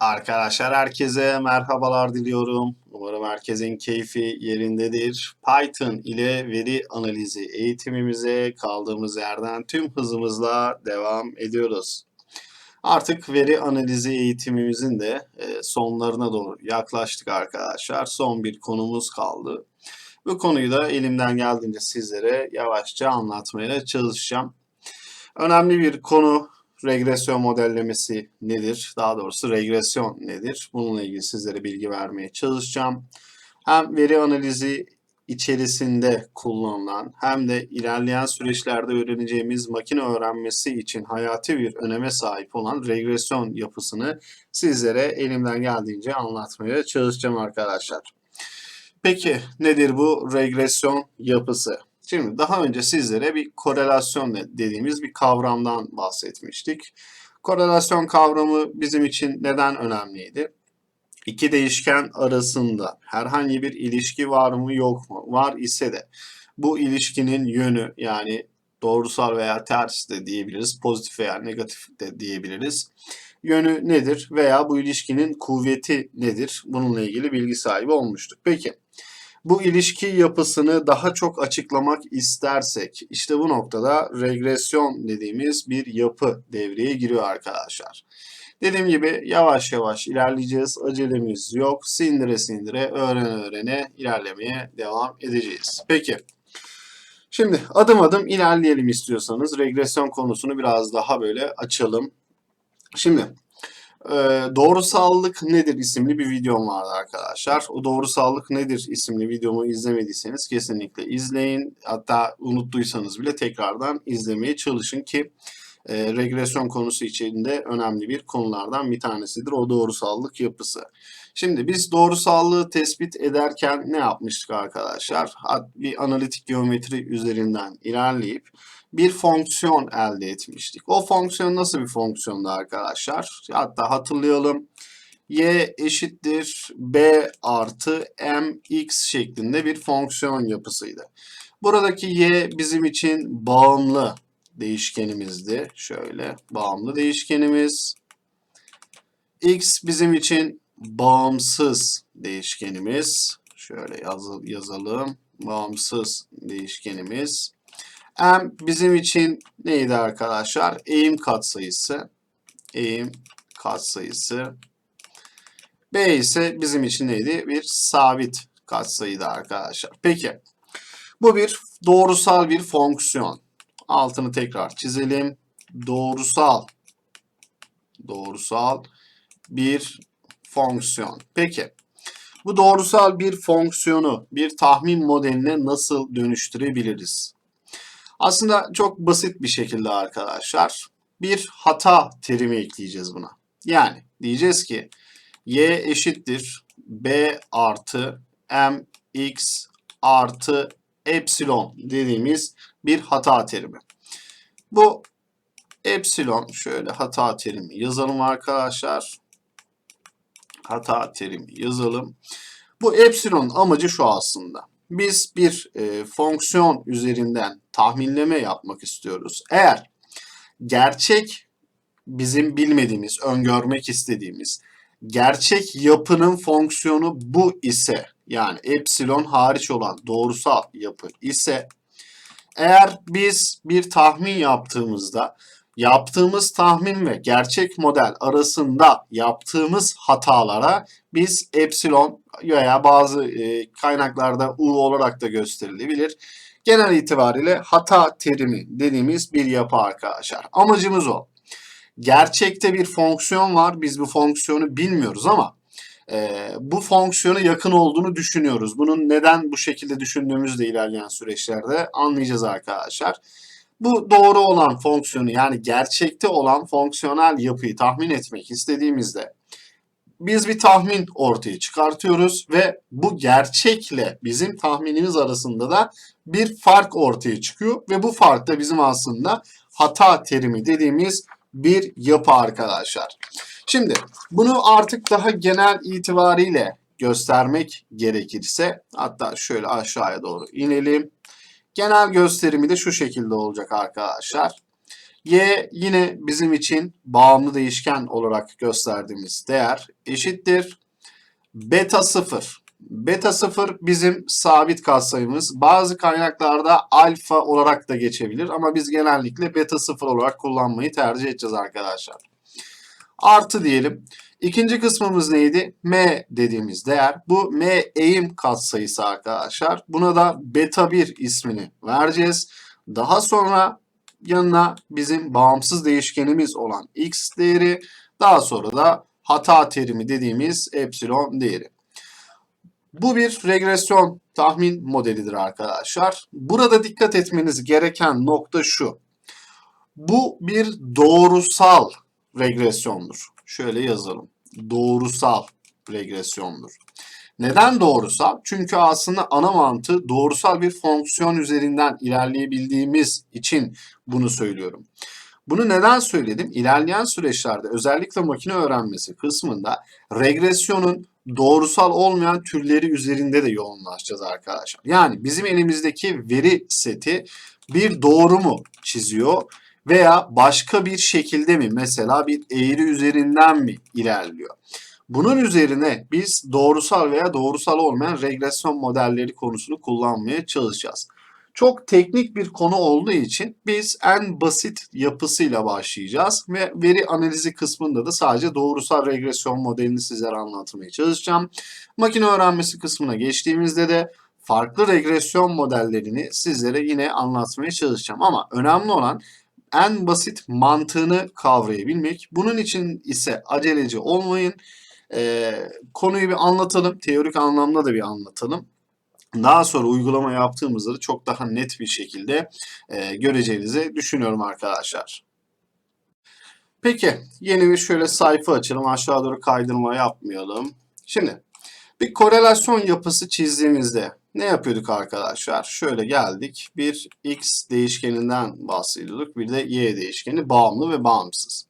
Arkadaşlar herkese merhabalar diliyorum. Umarım herkesin keyfi yerindedir. Python ile veri analizi eğitimimize kaldığımız yerden tüm hızımızla devam ediyoruz. Artık veri analizi eğitimimizin de e, sonlarına doğru yaklaştık arkadaşlar. Son bir konumuz kaldı. Bu konuyu da elimden geldiğince sizlere yavaşça anlatmaya çalışacağım. Önemli bir konu regresyon modellemesi nedir? Daha doğrusu regresyon nedir? Bununla ilgili sizlere bilgi vermeye çalışacağım. Hem veri analizi içerisinde kullanılan hem de ilerleyen süreçlerde öğreneceğimiz makine öğrenmesi için hayati bir öneme sahip olan regresyon yapısını sizlere elimden geldiğince anlatmaya çalışacağım arkadaşlar. Peki nedir bu regresyon yapısı? Şimdi daha önce sizlere bir korelasyon dediğimiz bir kavramdan bahsetmiştik. Korelasyon kavramı bizim için neden önemliydi? İki değişken arasında herhangi bir ilişki var mı yok mu? Var ise de bu ilişkinin yönü yani doğrusal veya ters de diyebiliriz, pozitif veya negatif de diyebiliriz. Yönü nedir veya bu ilişkinin kuvveti nedir? Bununla ilgili bilgi sahibi olmuştuk. Peki bu ilişki yapısını daha çok açıklamak istersek işte bu noktada regresyon dediğimiz bir yapı devreye giriyor arkadaşlar. Dediğim gibi yavaş yavaş ilerleyeceğiz. Acelemiz yok. Sindire sindire öğrene öğrene ilerlemeye devam edeceğiz. Peki. Şimdi adım adım ilerleyelim istiyorsanız. Regresyon konusunu biraz daha böyle açalım. Şimdi ee, Doğrusallık Nedir isimli bir videom vardı arkadaşlar. O Doğrusallık Nedir isimli videomu izlemediyseniz kesinlikle izleyin. Hatta unuttuysanız bile tekrardan izlemeye çalışın ki e, regresyon konusu içinde önemli bir konulardan bir tanesidir o doğrusallık yapısı. Şimdi biz doğrusallığı tespit ederken ne yapmıştık arkadaşlar? Bir analitik geometri üzerinden ilerleyip bir fonksiyon elde etmiştik. O fonksiyon nasıl bir fonksiyondu arkadaşlar? Hatta hatırlayalım. y eşittir b artı mx şeklinde bir fonksiyon yapısıydı. Buradaki y bizim için bağımlı değişkenimizdi. Şöyle bağımlı değişkenimiz. x bizim için bağımsız değişkenimiz. Şöyle yazalım. Bağımsız değişkenimiz. M bizim için neydi arkadaşlar? Eğim katsayısı. Eğim katsayısı. B ise bizim için neydi? Bir sabit katsayıydı arkadaşlar. Peki. Bu bir doğrusal bir fonksiyon. Altını tekrar çizelim. Doğrusal doğrusal bir fonksiyon. Peki. Bu doğrusal bir fonksiyonu bir tahmin modeline nasıl dönüştürebiliriz? Aslında çok basit bir şekilde arkadaşlar bir hata terimi ekleyeceğiz buna. Yani diyeceğiz ki y eşittir b artı mx artı epsilon dediğimiz bir hata terimi. Bu epsilon şöyle hata terimi yazalım arkadaşlar. Hata terimi yazalım. Bu epsilon amacı şu aslında biz bir e, fonksiyon üzerinden tahminleme yapmak istiyoruz. Eğer gerçek bizim bilmediğimiz, öngörmek istediğimiz gerçek yapının fonksiyonu bu ise yani epsilon hariç olan doğrusal yapı ise eğer biz bir tahmin yaptığımızda yaptığımız tahmin ve gerçek model arasında yaptığımız hatalara biz epsilon veya bazı e, kaynaklarda u olarak da gösterilebilir. Genel itibariyle hata terimi dediğimiz bir yapı arkadaşlar. Amacımız o. Gerçekte bir fonksiyon var. Biz bu fonksiyonu bilmiyoruz ama e, bu fonksiyona yakın olduğunu düşünüyoruz. Bunun neden bu şekilde düşündüğümüzü de ilerleyen süreçlerde anlayacağız arkadaşlar. Bu doğru olan fonksiyonu yani gerçekte olan fonksiyonel yapıyı tahmin etmek istediğimizde biz bir tahmin ortaya çıkartıyoruz ve bu gerçekle bizim tahminimiz arasında da bir fark ortaya çıkıyor ve bu fark da bizim aslında hata terimi dediğimiz bir yapı arkadaşlar. Şimdi bunu artık daha genel itibariyle göstermek gerekirse hatta şöyle aşağıya doğru inelim. Genel gösterimi de şu şekilde olacak arkadaşlar. Y yine bizim için bağımlı değişken olarak gösterdiğimiz değer eşittir. Beta 0. Beta 0 bizim sabit katsayımız. Bazı kaynaklarda alfa olarak da geçebilir ama biz genellikle beta 0 olarak kullanmayı tercih edeceğiz arkadaşlar. Artı diyelim. İkinci kısmımız neydi? M dediğimiz değer. Bu M eğim katsayısı arkadaşlar. Buna da beta 1 ismini vereceğiz. Daha sonra yanına bizim bağımsız değişkenimiz olan x değeri, daha sonra da hata terimi dediğimiz epsilon değeri. Bu bir regresyon tahmin modelidir arkadaşlar. Burada dikkat etmeniz gereken nokta şu. Bu bir doğrusal regresyondur. Şöyle yazalım. Doğrusal regresyondur. Neden doğrusal? Çünkü aslında ana mantığı doğrusal bir fonksiyon üzerinden ilerleyebildiğimiz için bunu söylüyorum. Bunu neden söyledim? İlerleyen süreçlerde özellikle makine öğrenmesi kısmında regresyonun doğrusal olmayan türleri üzerinde de yoğunlaşacağız arkadaşlar. Yani bizim elimizdeki veri seti bir doğru mu çiziyor veya başka bir şekilde mi mesela bir eğri üzerinden mi ilerliyor? Bunun üzerine biz doğrusal veya doğrusal olmayan regresyon modelleri konusunu kullanmaya çalışacağız. Çok teknik bir konu olduğu için biz en basit yapısıyla başlayacağız ve veri analizi kısmında da sadece doğrusal regresyon modelini sizlere anlatmaya çalışacağım. Makine öğrenmesi kısmına geçtiğimizde de farklı regresyon modellerini sizlere yine anlatmaya çalışacağım. Ama önemli olan en basit mantığını kavrayabilmek. Bunun için ise aceleci olmayın. Ee, konuyu bir anlatalım. Teorik anlamda da bir anlatalım. Daha sonra uygulama yaptığımızda da çok daha net bir şekilde e, göreceğinizi düşünüyorum arkadaşlar. Peki yeni bir şöyle sayfa açalım. Aşağı doğru kaydırma yapmayalım. Şimdi bir korelasyon yapısı çizdiğimizde ne yapıyorduk arkadaşlar? Şöyle geldik. Bir x değişkeninden bahsediyorduk. Bir de y değişkeni bağımlı ve bağımsız.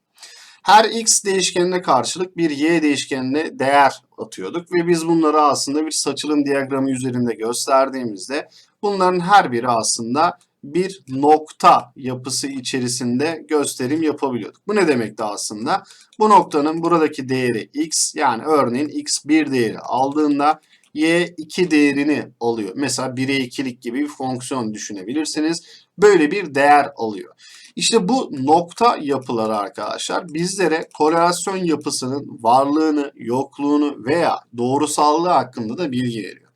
Her x değişkenine karşılık bir y değişkenine değer atıyorduk ve biz bunları aslında bir saçılım diyagramı üzerinde gösterdiğimizde bunların her biri aslında bir nokta yapısı içerisinde gösterim yapabiliyorduk. Bu ne demekti aslında? Bu noktanın buradaki değeri x yani örneğin x1 değeri aldığında y2 değerini alıyor. Mesela 1'e 2'lik gibi bir fonksiyon düşünebilirsiniz. Böyle bir değer alıyor. İşte bu nokta yapıları arkadaşlar bizlere korelasyon yapısının varlığını, yokluğunu veya doğrusallığı hakkında da bilgi veriyor.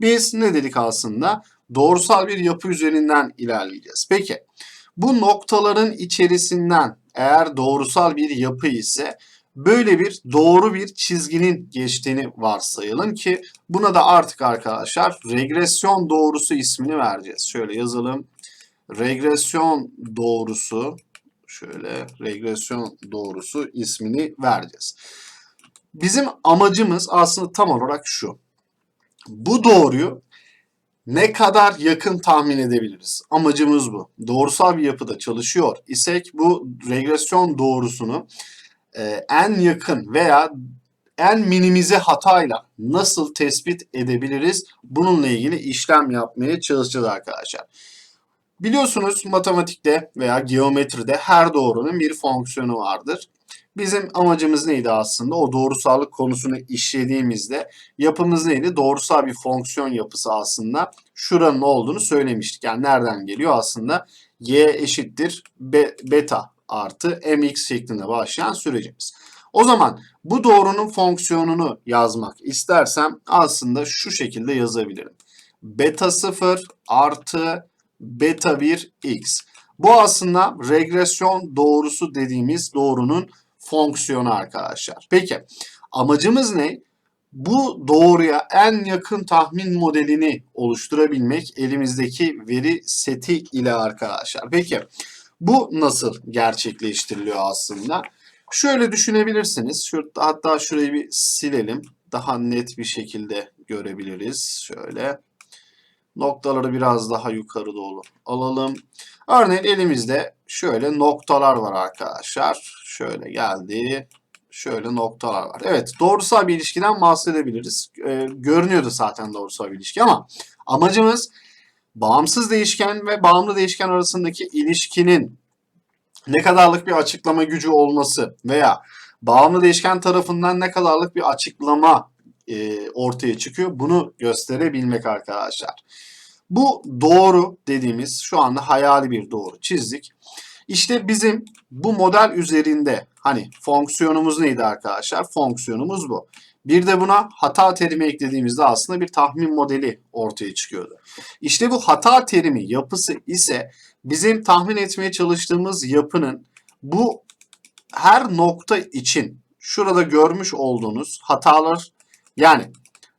Biz ne dedik aslında? Doğrusal bir yapı üzerinden ilerleyeceğiz. Peki bu noktaların içerisinden eğer doğrusal bir yapı ise böyle bir doğru bir çizginin geçtiğini varsayalım ki buna da artık arkadaşlar regresyon doğrusu ismini vereceğiz. Şöyle yazalım regresyon doğrusu şöyle regresyon doğrusu ismini vereceğiz. Bizim amacımız aslında tam olarak şu. Bu doğruyu ne kadar yakın tahmin edebiliriz? Amacımız bu. Doğrusal bir yapıda çalışıyor isek bu regresyon doğrusunu e, en yakın veya en minimize hatayla nasıl tespit edebiliriz? Bununla ilgili işlem yapmaya çalışacağız arkadaşlar. Biliyorsunuz matematikte veya geometride her doğrunun bir fonksiyonu vardır. Bizim amacımız neydi aslında? O doğrusallık konusunu işlediğimizde yapımız neydi? Doğrusal bir fonksiyon yapısı aslında şuranın olduğunu söylemiştik. Yani nereden geliyor aslında? y eşittir be, beta artı mx şeklinde başlayan sürecimiz. O zaman bu doğrunun fonksiyonunu yazmak istersem aslında şu şekilde yazabilirim. Beta 0 artı beta 1 x. Bu aslında regresyon doğrusu dediğimiz doğrunun fonksiyonu arkadaşlar. Peki amacımız ne? Bu doğruya en yakın tahmin modelini oluşturabilmek elimizdeki veri seti ile arkadaşlar. Peki bu nasıl gerçekleştiriliyor aslında? Şöyle düşünebilirsiniz. Şu, hatta şurayı bir silelim. Daha net bir şekilde görebiliriz. Şöyle noktaları biraz daha yukarı doğru alalım. Örneğin elimizde şöyle noktalar var arkadaşlar. Şöyle geldi. Şöyle noktalar var. Evet doğrusal bir ilişkiden bahsedebiliriz. Ee, görünüyordu zaten doğrusal bir ilişki ama amacımız bağımsız değişken ve bağımlı değişken arasındaki ilişkinin ne kadarlık bir açıklama gücü olması veya bağımlı değişken tarafından ne kadarlık bir açıklama e, ortaya çıkıyor bunu gösterebilmek arkadaşlar. Bu doğru dediğimiz şu anda hayali bir doğru çizdik. İşte bizim bu model üzerinde hani fonksiyonumuz neydi arkadaşlar? Fonksiyonumuz bu. Bir de buna hata terimi eklediğimizde aslında bir tahmin modeli ortaya çıkıyordu. İşte bu hata terimi yapısı ise bizim tahmin etmeye çalıştığımız yapının bu her nokta için şurada görmüş olduğunuz hatalar yani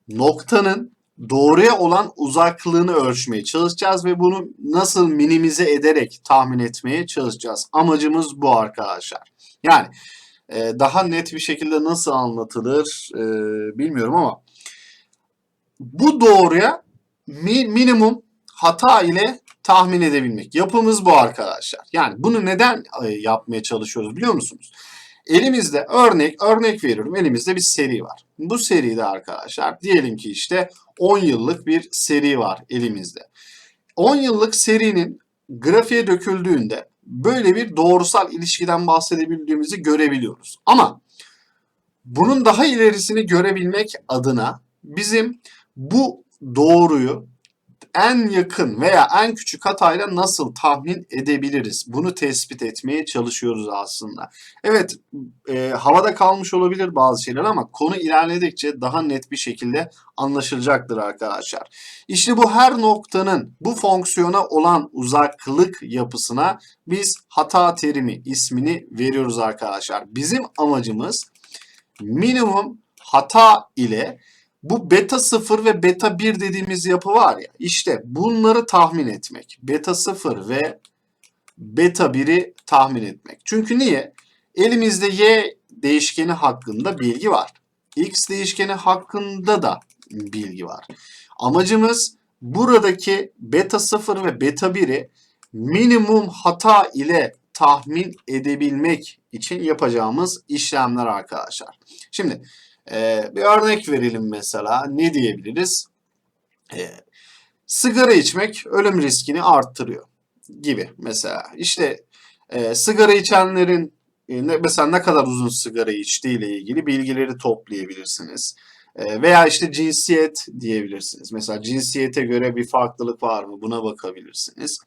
noktanın doğruya olan uzaklığını ölçmeye çalışacağız ve bunu nasıl minimize ederek tahmin etmeye çalışacağız. Amacımız bu arkadaşlar. Yani e, daha net bir şekilde nasıl anlatılır e, bilmiyorum ama bu doğruya mi, minimum hata ile tahmin edebilmek. Yapımız bu arkadaşlar. Yani bunu neden e, yapmaya çalışıyoruz biliyor musunuz? Elimizde örnek örnek veriyorum. Elimizde bir seri var. Bu seride arkadaşlar diyelim ki işte 10 yıllık bir seri var elimizde. 10 yıllık serinin grafiğe döküldüğünde böyle bir doğrusal ilişkiden bahsedebildiğimizi görebiliyoruz. Ama bunun daha ilerisini görebilmek adına bizim bu doğruyu en yakın veya en küçük hatayla nasıl tahmin edebiliriz? Bunu tespit etmeye çalışıyoruz aslında. Evet, e, havada kalmış olabilir bazı şeyler ama konu ilerledikçe daha net bir şekilde anlaşılacaktır arkadaşlar. İşte bu her noktanın bu fonksiyona olan uzaklık yapısına biz hata terimi ismini veriyoruz arkadaşlar. Bizim amacımız minimum hata ile bu beta 0 ve beta 1 dediğimiz yapı var ya işte bunları tahmin etmek. Beta 0 ve beta 1'i tahmin etmek. Çünkü niye? Elimizde y değişkeni hakkında bilgi var. x değişkeni hakkında da bilgi var. Amacımız buradaki beta 0 ve beta 1'i minimum hata ile tahmin edebilmek için yapacağımız işlemler arkadaşlar. Şimdi ee, bir örnek verelim mesela. Ne diyebiliriz? Ee, sigara içmek ölüm riskini arttırıyor gibi mesela. İşte e, sigara içenlerin e, mesela ne kadar uzun sigara içtiği ile ilgili bilgileri toplayabilirsiniz. E, veya işte cinsiyet diyebilirsiniz. Mesela cinsiyete göre bir farklılık var mı? Buna bakabilirsiniz.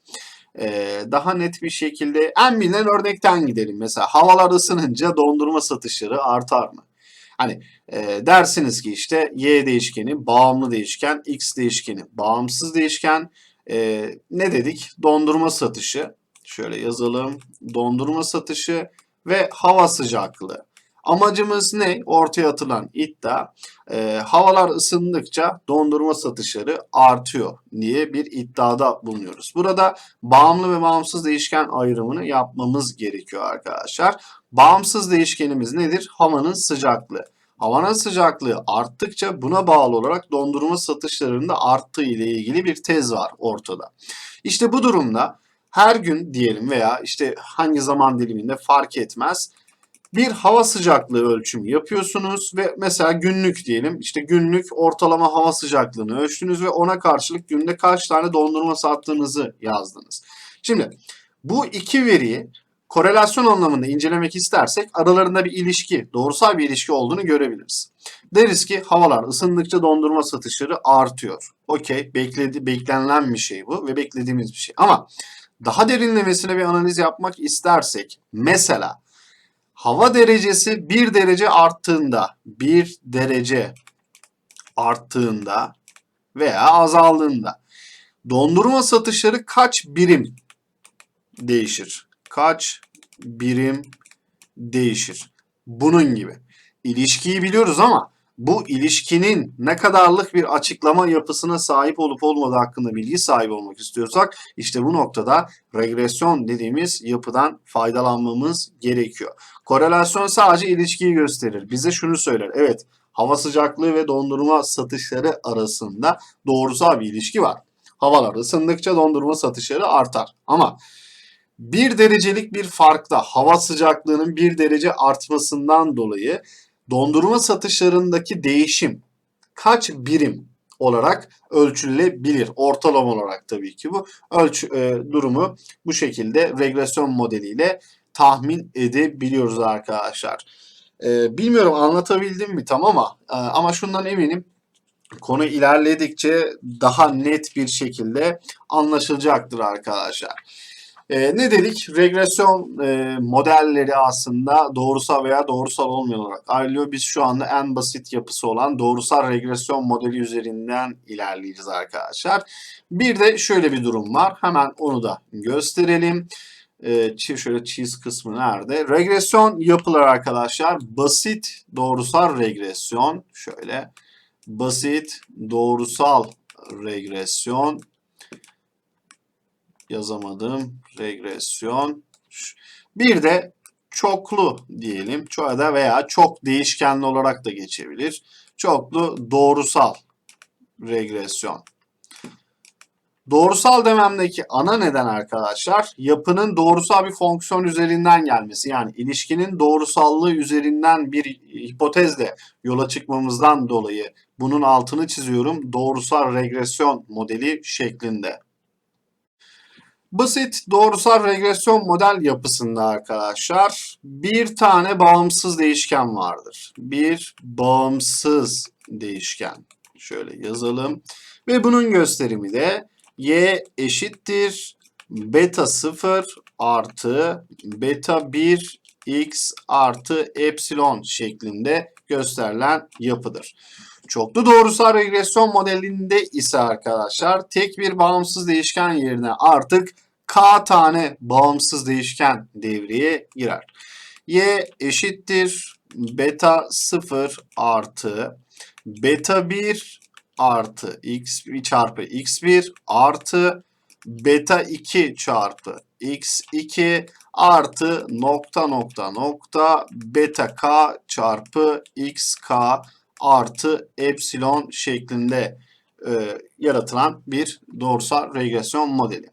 E, daha net bir şekilde en bilinen örnekten gidelim. Mesela havalar ısınınca dondurma satışları artar mı? Hani e, dersiniz ki işte y değişkeni bağımlı değişken, x değişkeni bağımsız değişken. E, ne dedik? Dondurma satışı. Şöyle yazalım. Dondurma satışı ve hava sıcaklığı. Amacımız ne? Ortaya atılan iddia e, havalar ısındıkça dondurma satışları artıyor diye bir iddiada bulunuyoruz. Burada bağımlı ve bağımsız değişken ayrımını yapmamız gerekiyor arkadaşlar. Bağımsız değişkenimiz nedir? Havanın sıcaklığı. Havanın sıcaklığı arttıkça buna bağlı olarak dondurma satışlarında arttığı ile ilgili bir tez var ortada. İşte bu durumda her gün diyelim veya işte hangi zaman diliminde fark etmez bir hava sıcaklığı ölçümü yapıyorsunuz ve mesela günlük diyelim işte günlük ortalama hava sıcaklığını ölçtünüz ve ona karşılık günde kaç tane dondurma sattığınızı yazdınız. Şimdi bu iki veriyi korelasyon anlamında incelemek istersek aralarında bir ilişki, doğrusal bir ilişki olduğunu görebiliriz. Deriz ki havalar ısındıkça dondurma satışları artıyor. Okey, bekledi, beklenilen bir şey bu ve beklediğimiz bir şey. Ama daha derinlemesine bir analiz yapmak istersek mesela hava derecesi 1 derece arttığında 1 derece arttığında veya azaldığında dondurma satışları kaç birim değişir? Kaç birim değişir? Bunun gibi. İlişkiyi biliyoruz ama bu ilişkinin ne kadarlık bir açıklama yapısına sahip olup olmadığı hakkında bilgi sahibi olmak istiyorsak işte bu noktada regresyon dediğimiz yapıdan faydalanmamız gerekiyor. Korelasyon sadece ilişkiyi gösterir. Bize şunu söyler. Evet hava sıcaklığı ve dondurma satışları arasında doğrusal bir ilişki var. Havalar ısındıkça dondurma satışları artar. Ama bir derecelik bir farkta hava sıcaklığının bir derece artmasından dolayı dondurma satışlarındaki değişim kaç birim olarak ölçülebilir. Ortalama olarak tabii ki bu ölçü e, durumu bu şekilde regresyon modeliyle tahmin edebiliyoruz arkadaşlar. Ee, bilmiyorum anlatabildim mi tam ama e, ama şundan eminim konu ilerledikçe daha net bir şekilde anlaşılacaktır arkadaşlar. Ee, ne dedik? Regresyon e, modelleri aslında doğrusal veya doğrusal olmayan olarak ayrılıyor. Biz şu anda en basit yapısı olan doğrusal regresyon modeli üzerinden ilerleyeceğiz arkadaşlar. Bir de şöyle bir durum var. Hemen onu da gösterelim. Çi- şöyle çiz kısmı nerede? Regresyon yapılar arkadaşlar. Basit doğrusal regresyon. Şöyle basit doğrusal regresyon yazamadım. Regresyon. Bir de çoklu diyelim. Çoğu da veya çok değişkenli olarak da geçebilir. Çoklu doğrusal regresyon. Doğrusal dememdeki ana neden arkadaşlar yapının doğrusal bir fonksiyon üzerinden gelmesi. Yani ilişkinin doğrusallığı üzerinden bir hipotezle yola çıkmamızdan dolayı bunun altını çiziyorum. Doğrusal regresyon modeli şeklinde. Basit doğrusal regresyon model yapısında arkadaşlar bir tane bağımsız değişken vardır. Bir bağımsız değişken. Şöyle yazalım. Ve bunun gösterimi de y eşittir beta 0 artı beta 1 x artı epsilon şeklinde gösterilen yapıdır. Çoklu doğrusal regresyon modelinde ise arkadaşlar tek bir bağımsız değişken yerine artık k tane bağımsız değişken devreye girer. y eşittir beta 0 artı beta 1 artı x çarpı x1 artı beta 2 çarpı x2 artı nokta nokta nokta beta k çarpı xk artı epsilon şeklinde e, yaratılan bir doğrusal regresyon modeli.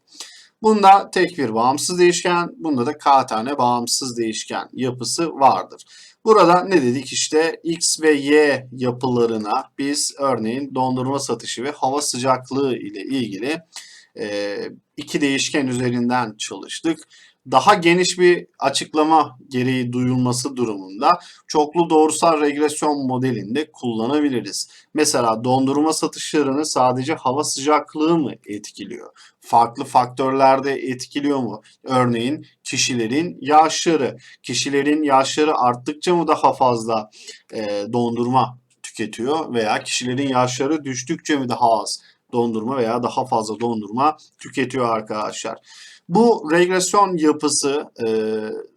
Bunda tek bir bağımsız değişken, bunda da k tane bağımsız değişken yapısı vardır. Burada ne dedik işte x ve y yapılarına biz örneğin dondurma satışı ve hava sıcaklığı ile ilgili e, iki değişken üzerinden çalıştık. Daha geniş bir açıklama gereği duyulması durumunda çoklu doğrusal regresyon modelinde kullanabiliriz. Mesela dondurma satışlarını sadece hava sıcaklığı mı etkiliyor? Farklı faktörler de etkiliyor mu? Örneğin kişilerin yaşları. Kişilerin yaşları arttıkça mı daha fazla e, dondurma tüketiyor veya kişilerin yaşları düştükçe mi daha az dondurma veya daha fazla dondurma tüketiyor arkadaşlar. Bu regresyon yapısı e,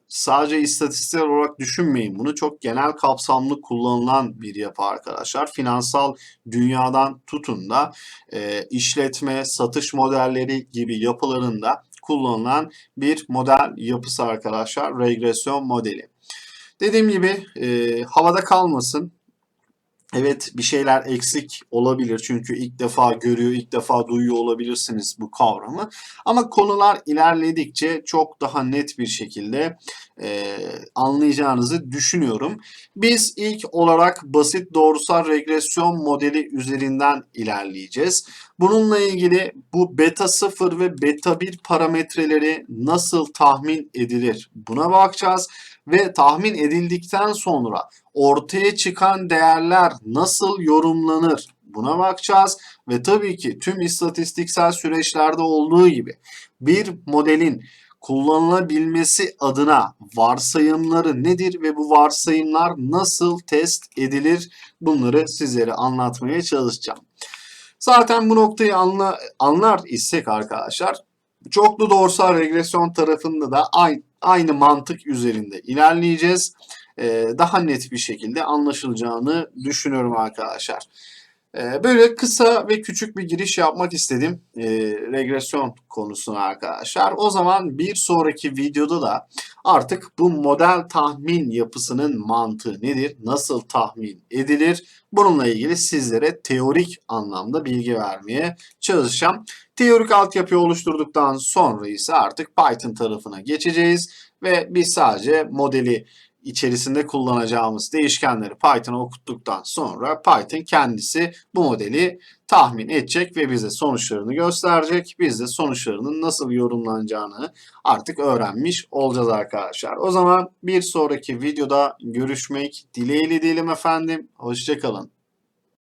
sadece istatistiksel olarak düşünmeyin bunu. Çok genel kapsamlı kullanılan bir yapı arkadaşlar. Finansal dünyadan tutun da e, işletme, satış modelleri gibi yapılarında kullanılan bir model yapısı arkadaşlar. Regresyon modeli. Dediğim gibi e, havada kalmasın. Evet bir şeyler eksik olabilir çünkü ilk defa görüyor, ilk defa duyuyor olabilirsiniz bu kavramı. Ama konular ilerledikçe çok daha net bir şekilde e, anlayacağınızı düşünüyorum. Biz ilk olarak basit doğrusal regresyon modeli üzerinden ilerleyeceğiz. Bununla ilgili bu beta 0 ve beta 1 parametreleri nasıl tahmin edilir buna bakacağız ve tahmin edildikten sonra ortaya çıkan değerler nasıl yorumlanır buna bakacağız ve tabii ki tüm istatistiksel süreçlerde olduğu gibi bir modelin kullanılabilmesi adına varsayımları nedir ve bu varsayımlar nasıl test edilir bunları sizlere anlatmaya çalışacağım. Zaten bu noktayı anla, anlar isek arkadaşlar çoklu doğrusal regresyon tarafında da aynı, aynı mantık üzerinde ilerleyeceğiz. Ee, daha net bir şekilde anlaşılacağını düşünüyorum arkadaşlar. Ee, böyle kısa ve küçük bir giriş yapmak istedim e, regresyon konusuna arkadaşlar. O zaman bir sonraki videoda da artık bu model tahmin yapısının mantığı nedir, nasıl tahmin edilir bununla ilgili sizlere teorik anlamda bilgi vermeye çalışacağım. Teorik altyapıyı oluşturduktan sonra ise artık Python tarafına geçeceğiz ve biz sadece modeli içerisinde kullanacağımız değişkenleri Python'a okuttuktan sonra Python kendisi bu modeli tahmin edecek ve bize sonuçlarını gösterecek. Biz de sonuçlarının nasıl yorumlanacağını artık öğrenmiş olacağız arkadaşlar. O zaman bir sonraki videoda görüşmek dileğiyle diyelim efendim. Hoşçakalın.